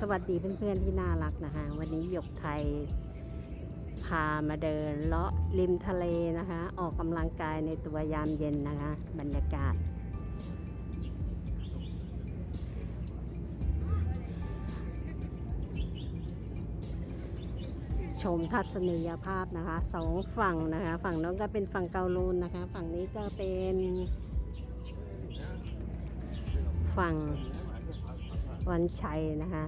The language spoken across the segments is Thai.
สวัสดีเพื่อนๆที่น่ารักนะคะ วันนี้หยกไทย พามาเดินเลาะริมทะเลนะคะ ออกกำลังกายในตัวยามเย็นนะคะ บรรยากาศ ชมทัศนียภาพนะคะสองฝั่งนะคะ ฝั่งโน้นก็เป็นฝั่งเกาลูนนะคะ ฝั่งนี้ก็เป็นฝั่ง วันชัยนะคะ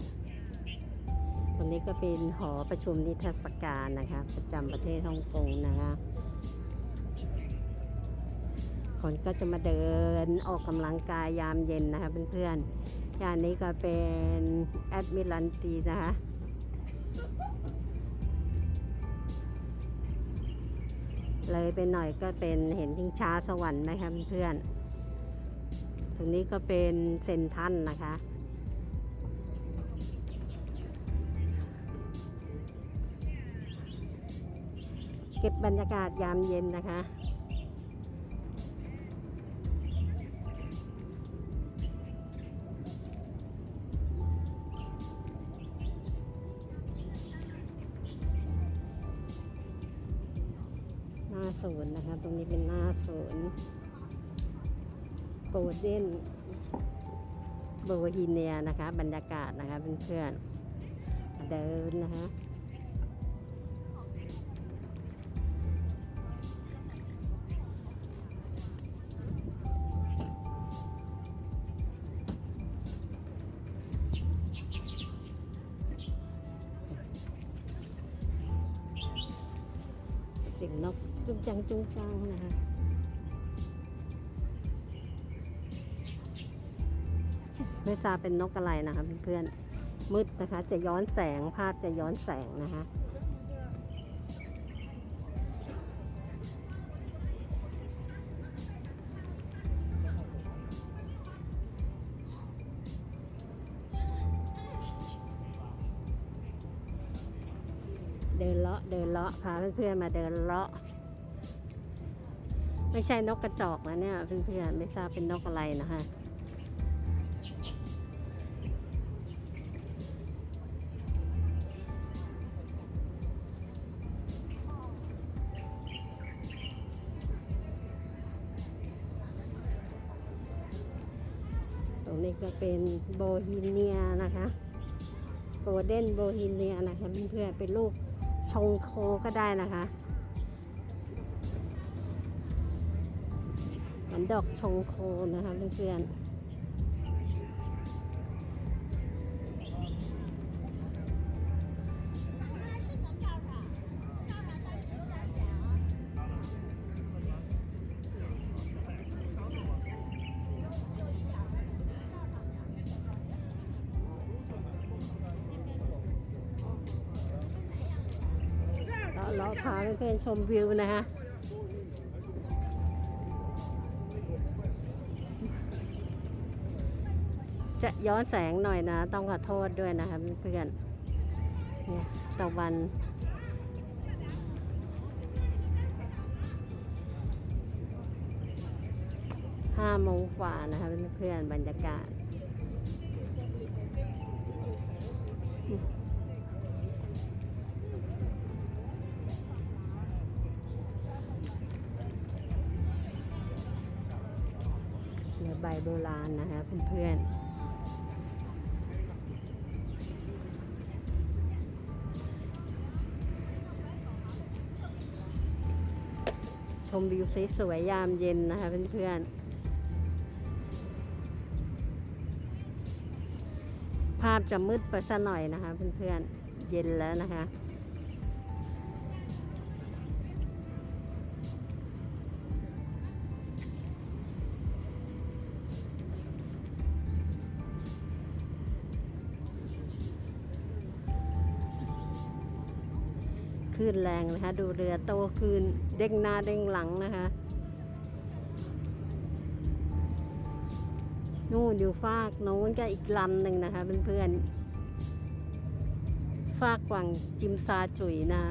ตรงนี้ก็เป็นหอประชุมนิทรรศการนะคะ ประจำประเทศฮ่องกงนะคะคนก็จะมาเดินออกกำลังกายยามเย็นนะคะเพื่อนๆย่านนี้ก็เป็นแอดมิรันตีนะคะเลยไปหน่อยก็เป็นเห็นชิงช้าสวรรค์ไหมคะเพื่อนๆตรงนี้ก็เป็นเซนทันนะคะ ก็บบรรยากาศยามเย็นนะคะ หน้าศูนย์นะคะ ตรงนี้เป็นหน้าศูนย์โกลเด้นโบฮีเนียนะคะ บรรยากาศนะคะเพื่อนๆเดินนะคะ นกจุงจังจุงจังนะคะไม่ทราบเป็นนกอะไรนะคะเพื่อนๆมืดนะคะ จะย้อนแสงภาพจะย้อนแสงนะคะ เดินเลาะพาเพื่อนๆมาเดินเลาะ ไม่ใช่นกกระจอกนะเนี่ยเพื่อนๆไม่ทราบเป็นนกอะไรนะคะตรงนี้ก็เป็นโบฮีเนียนะคะ โกลเด้นโบฮีเนียนะคะเพื่อนๆเป็นลูก ชงโคก็ได้นะคะ เหมือนดอกชงโคนะคะเพื่อนๆ เราเราพาเพื่อนๆชมวิวนะคะจะย้อนแสงหน่อยนะ ต้องขอโทษด้วยนะคะเพื่อนๆเนี่ยตะวันห้าโมงกว่านะคะเพื่อนๆบรรยากาศ เรือใบโบราณนะคะเพื่อนๆชมวิวสวยๆยามเย็นนะคะเพื่อนๆ ภาพจะมืดไปสักหน่อยนะคะเพื่อนๆ เย็นแล้วนะคะ คลื่นแรงนะคะ ดูเรือโตคืนเด้งหน้าเด้งหลังนะคะ นู่นอยู่ฟากโน้นก็อีกลำหนึ่งนะคะเพื่อนๆ ฟากกว่างจิมซาจุยนะ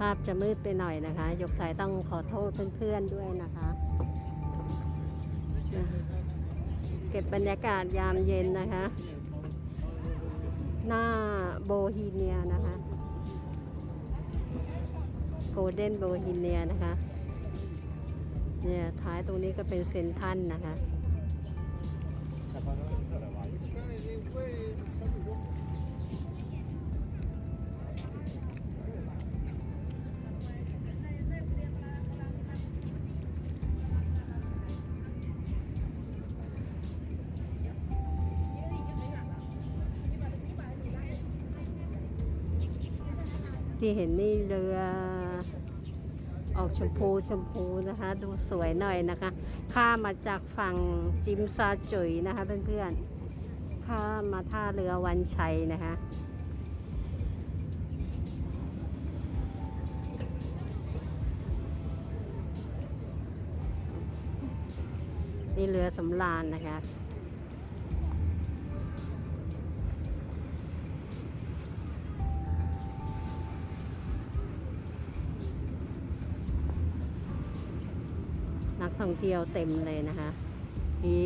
ภาพจะมืดไปหน่อยนะคะ ยกสายต้องขอโทษเพื่อนๆด้วยนะคะ เก็บบรรยากาศยามเย็นนะคะ หน้าโบฮีเนียนะคะโกลเด้นโบฮีเนียนะคะ เนี่ยท้ายตรงนี้ก็เป็นเซนทันนะคะ ที่เห็นนี่เรือ ออกชมพูชมพูนะคะ ดูสวยหน่อยนะคะ ข้ามาจากฝั่งจิมซาจุยนะคะเพื่อนๆข้ามมาท่าเรือวันชัยนะคะนี่เรือสำราญนะคะ ท่องเที่ยวเต็มเลยนะคะมี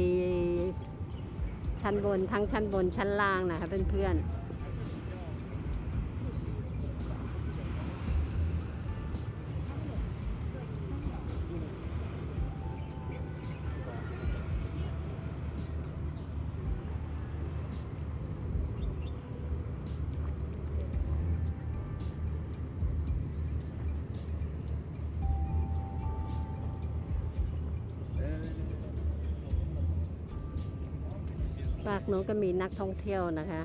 ชั้นบนทั้งชั้นบนชั้นล่างนะคะเพื่อนๆ นู้นก็มีนักท่องเที่ยวนะคะ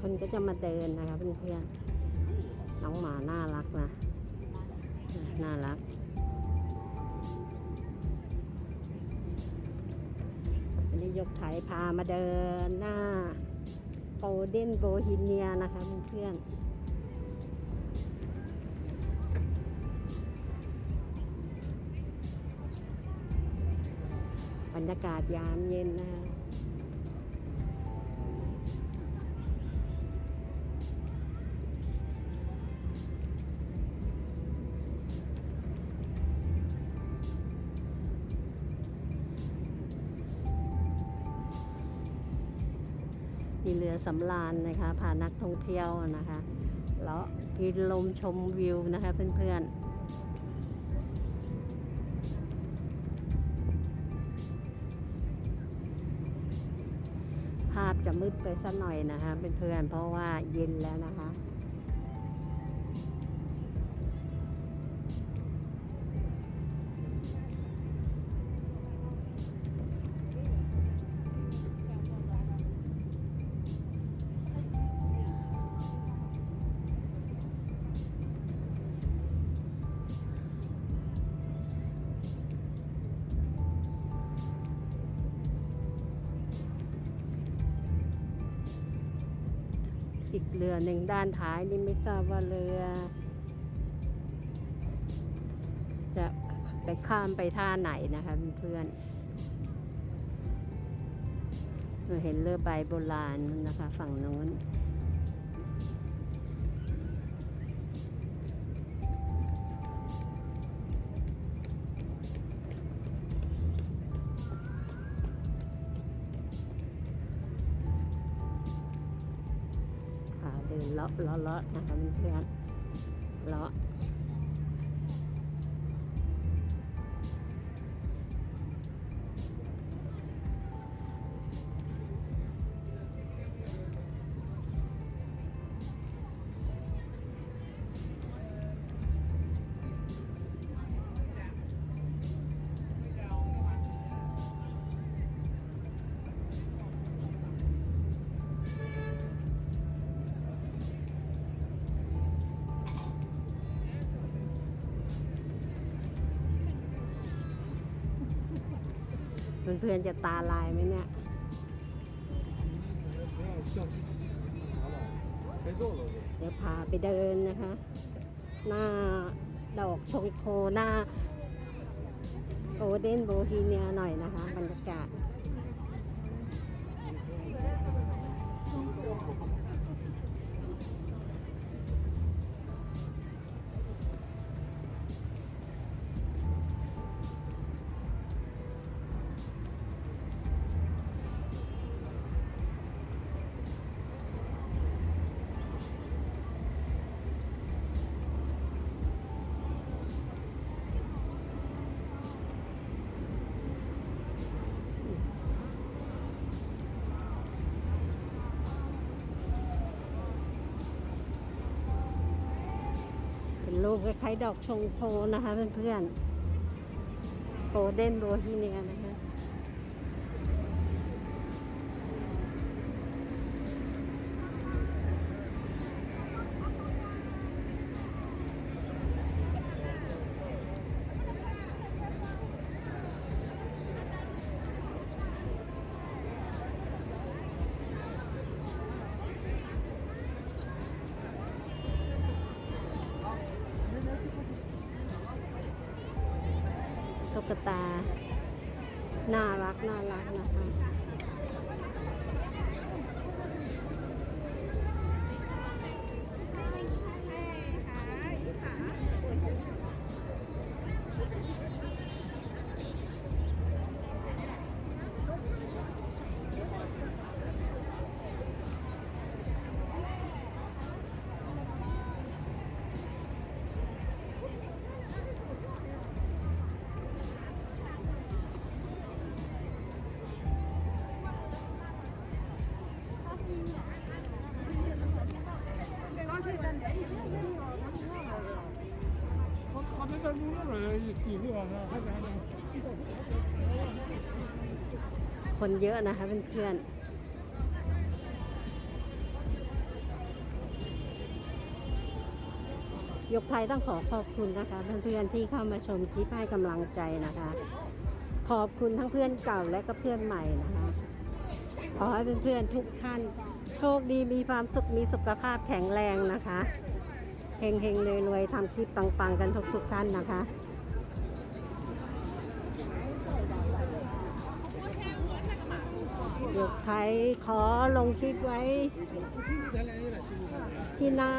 คนก็จะมาเดินนะคะเพื่อนๆน้องหมาน่ารักนะ น่ารัก ยกไถพามาเดินหน้าโกลเด้นโบฮีเนียนะคะเพื่อนบรรยากาศยามเย็นนะคะ มีเรือสำราญนะคะพานักท่องเที่ยวนะคะแล้วกินลมชมวิวนะคะเพื่อนๆภาพจะมืดไปสักหน่อยนะคะเพื่อนๆเพราะว่าเย็นแล้วนะคะ อีกเรือหนึ่งด้านท้ายนี่ไม่ทราบว่าเรือ จะไปข้ามไปท่าไหนนะคะเพื่อนเราเห็นเรือใบโบราณนะคะฝั่งนู้น เลาะเลาะเลาะนะคะเพื่อนเลาะ เพื่อนๆจะตาลายไหมเนี่ยเดี๋ยวพาไปเดินนะคะ หน้าดอกชงโคหน้าโกลเด้นโบฮีเนียหน่อยนะคะ บรรยากาศ รูปคล้ายๆดอกชงโพนะคะเพื่อนๆโกลเด้นโรฮีเนียนะคะ ตุ๊กตา น่ารักน่ารักนะคะ คนเยอะนะคะเพื่อนๆยกไทยต้องขอขอบคุณนะคะ เพื่อนๆที่เข้ามาชมคลิปให้กำลังใจนะคะ ขอบคุณทั้งเพื่อนเก่าและก็เพื่อนใหม่นะคะ ขอให้เพื่อนๆทุกท่านโชคดีมีความสุขมีสุขภาพแข็งแรงนะคะเฮงเฮงๆรวยๆทำคลิปปังๆกันทุกๆท่านนะคะ ยกไทยขอลงคลิปไว้ ที่หน้า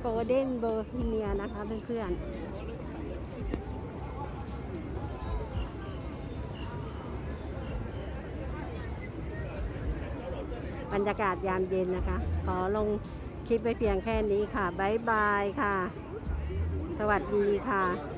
โกลเด้นเบอร์ฮีเนียนะคะเพื่อนๆบรรยากาศยามเย็นนะคะ ขอลงคลิปไปเพียงแค่นี้ค่ะ บ๊ายบายค่ะ สวัสดีค่ะ